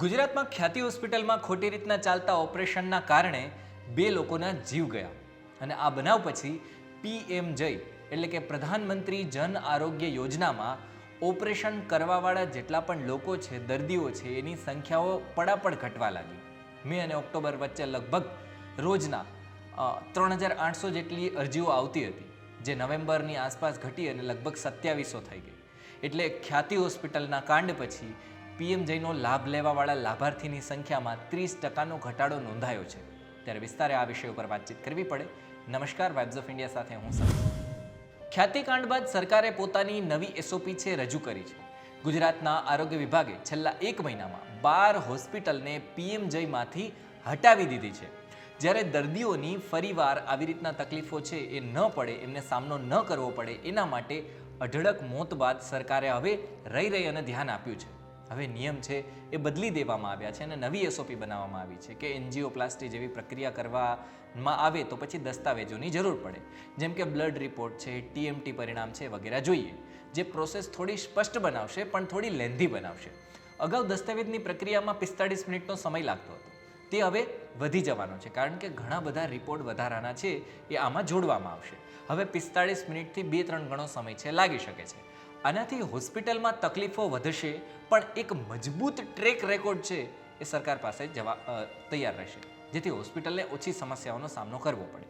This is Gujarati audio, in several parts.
ગુજરાતમાં ખ્યાતિ હોસ્પિટલમાં ખોટી રીતના ચાલતા ઓપરેશનના કારણે બે લોકોના જીવ ગયા. અને આ બનાવ પછી પીએમ જય, એટલે કે પ્રધાનમંત્રી જન આરોગ્ય યોજનામાં ઓપરેશન કરવાવાળા જેટલા પણ લોકો છે, દર્દીઓ છે, એની સંખ્યાઓ પડાપડ ઘટવા લાગી. મે અને ઓક્ટોબર વચ્ચે લગભગ રોજના ત્રણ હજાર આઠસો જેટલી અરજીઓ આવતી હતી, જે નવેમ્બરની આસપાસ ઘટી અને લગભગ સત્યાવીસો થઈ ગઈ. એટલે ખ્યાતિ હોસ્પિટલના કાંડ પછી પીએમ જયનો લાભ લેવાવાળા લાભાર્થીની સંખ્યામાં ત્રીસ ટકાનો ઘટાડો નોંધાયો છે. ત્યારે વિસ્તારે આ વિષય ઉપર વાતચીત કરવી પડે. નમસ્કાર વાઇબ્સ ઓફ ઇન્ડિયા સાથે હું સર. ખ્યાતિકાંડ બાદ સરકારે પોતાની નવી એસઓપી છે રજૂ કરી છે. ગુજરાતના આરોગ્ય વિભાગે છેલ્લા એક મહિનામાં બાર હોસ્પિટલને પીએમ જયમાંથી હટાવી દીધી છે. જ્યારે દર્દીઓની ફરીવાર આવી રીતના તકલીફો છે એ ન પડે, એમને સામનો ન કરવો પડે, એના માટે અઢળક મોત બાદ સરકારે હવે રહી રહી અને ધ્યાન આપ્યું છે. હવે નિયમ છે એ બદલી દેવામાં આવ્યા છે અને નવી એસઓપી બનાવવામાં આવી છે કે એન્જિયોપ્લાસ્ટી જેવી પ્રક્રિયા કરવામાં આવે તો પછી દસ્તાવેજોની જરૂર પડે. જેમ કે બ્લડ રિપોર્ટ છે ટીએમટી પરિણામ છે વગેરે જોઈએ. જે પ્રોસેસ થોડી સ્પષ્ટ બનાવશે પણ થોડી લેન્ધી બનાવશે. અગાઉ દસ્તાવેજની પ્રક્રિયામાં પિસ્તાળીસ મિનિટનો સમય લાગતો હતો. તે હવે વધી જવાનો છે કારણ કે ઘણા બધા રિપોર્ટ વધારાના છે એ આમાં જોડવામાં આવશે. હવે પિસ્તાળીસ મિનિટથી બે ત્રણ ગણો સમય છે, લાગી શકે છે. આનાથી હોસ્પિટલમાં તકલીફો વધશે, પણ એક મજબૂત ટ્રેક રેકોર્ડ છે એ સરકાર પાસે જવા તૈયાર રહેશે, જેથી હોસ્પિટલને ઓછી સમસ્યાઓનો સામનો કરવો પડે.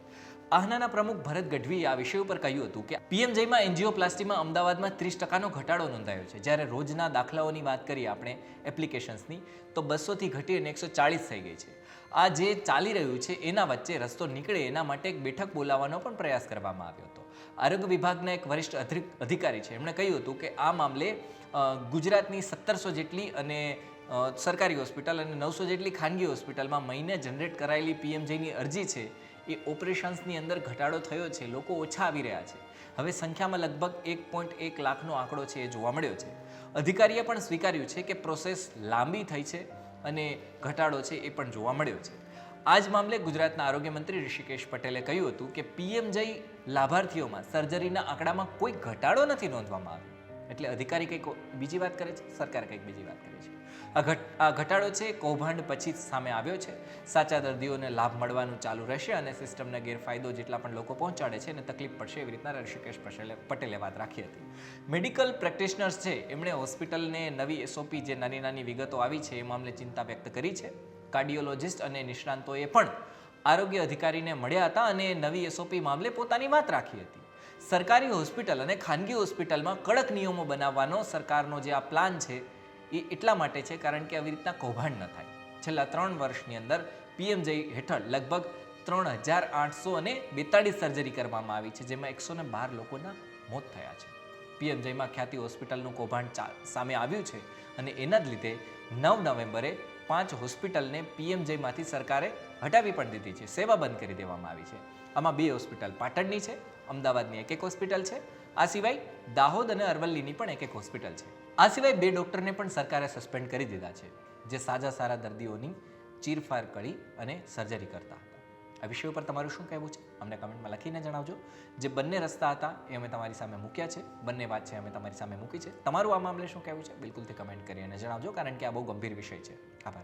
આહનાના પ્રમુખ ભરત ગઢવીએ આ વિષય ઉપર કહ્યું હતું કે પીએમજેમાં એન્જિયોપ્લાસ્ટીમાં અમદાવાદમાં ત્રીસ ટકાનો ઘટાડો નોંધાયો છે. જ્યારે રોજના દાખલાઓની વાત કરીએ આપણે એપ્લિકેશન્સની, તો બસોથી ઘટી અને એકસો ચાળીસ થઈ ગઈ છે. આ જે ચાલી રહ્યું છે, એના વચ્ચે રસ્તો નીકળે એના માટે એક બેઠક બોલાવવાનો પણ પ્રયાસ કરવામાં આવ્યો હતો. આરોગ્ય વિભાગના એક વરિષ્ઠ અધિક- અધિકારી છે. એમણે કહ્યું હતું કે આ મામલે ગુજરાતની સત્તરસો જેટલી અને સરકારી હોસ્પિટલ અને નવસો જેટલી ખાનગી હોસ્પિટલમાં મહિને જનરેટ કરાયેલી પીએમજેની અરજી છે, એ ઓપરેશન્સની અંદર ઘટાડો થયો છે. લોકો ઓછા આવી રહ્યા છે. હવે સંખ્યામાં લગભગ એક પોઈન્ટ એક લાખનો આંકડો છે એ જોવા મળ્યો છે. અધિકારીએ પણ સ્વીકાર્યું છે કે પ્રોસેસ લાંબી થઈ છે અને ઘટાડો છે એ પણ જોવા મળ્યો છે. આ જ મામલે ગુજરાતના આરોગ્ય મંત્રી ઋષિકેશ પટેલે કહ્યું હતું કે પીએમ જય લાભાર્થીઓમાં સર્જરીના આંકડામાં કોઈ ઘટાડો નથી નોંધવામાં આવ્યો. એટલે અધિકારી કંઈક બીજી વાત કરે છે? સરકાર કંઈક બીજી વાત કરે છે. આ ઘટ આ ઘટાડો છે, કૌભાંડ પછી સામે આવ્યો છે. સાચા દર્દીઓને લાભ મળવાનું ચાલુ રહેશે અને સિસ્ટમને ગેરફાયદો જેટલા પણ લોકો પહોંચાડે છે અને તકલીફ પડશે એવી રીતના ઋષિકેશ પટેલે પટેલે વાત રાખી હતી. મેડિકલ પ્રેક્ટિશનર્સ છે, એમણે હોસ્પિટલને નવી એસઓપી જે નાની નાની વિગતો આવી છે, એ મામલે ચિંતા વ્યક્ત કરી છે. કાર્ડિયોલોજિસ્ટ અને નિષ્ણાંતોએ પણ આરોગ્ય અધિકારીને મળ્યા હતા અને નવી એસઓપી મામલે પોતાની વાત રાખી હતી. સરકારી હોસ્પિટલ અને ખાનગી હોસ્પિટલમાં કડક નિયમો બનાવવાનો સરકારનો જે આ પ્લાન છે, એ એટલા માટે છે કારણ કે આવી રીતના કૌભાંડ ન થાય. છેલ્લા ત્રણ વર્ષની અંદર પીએમજય હેઠળ લગભગ ત્રણ હજાર આઠસો અને બેતાળીસ સર્જરી કરવામાં આવી છે, જેમાં એકસો ને બાર લોકોના મોત થયા છે. પીએમજયમાં ખ્યાતિ હોસ્પિટલનું કૌભાંડ સામે આવ્યું છે અને એના જ લીધે નવ નવેમ્બરે પાંચ હોસ્પિટલને પીએમજયમાંથી સરકારે હટાવી પણ દીધી છે. સેવા બંધ કરી દેવામાં આવી છે. આમાં બે હોસ્પિટલ પાટણની છે, અમદાવાદની એક એક હોસ્પિટલ છે. આ સિવાય દાહોદ અને અરવલ્લીની પણ એક એક હોસ્પિટલ છે. આ સિવાય બે ડૉક્ટરને પણ સરકારે સસ્પેન્ડ કરી દીધા છે, જે સાજા સારા દર્દીઓની ચીરફાર કરી અને સર્જરી કરતા હતા. આ વિષય ઉપર તમારું શું કહેવું છે? અમને કમેન્ટમાં લખીને જણાવજો. જે બંને રસ્તા હતા એ અમે તમારી સામે મૂક્યા છે. બંને વાત છે અમે તમારી સામે મૂકી છે. તમારું આ મામલે શું કહેવું છે? બિલકુલથી કમેન્ટ કરી અને જણાવજો, કારણ કે આ બહુ ગંભીર વિષય છે. આભાર.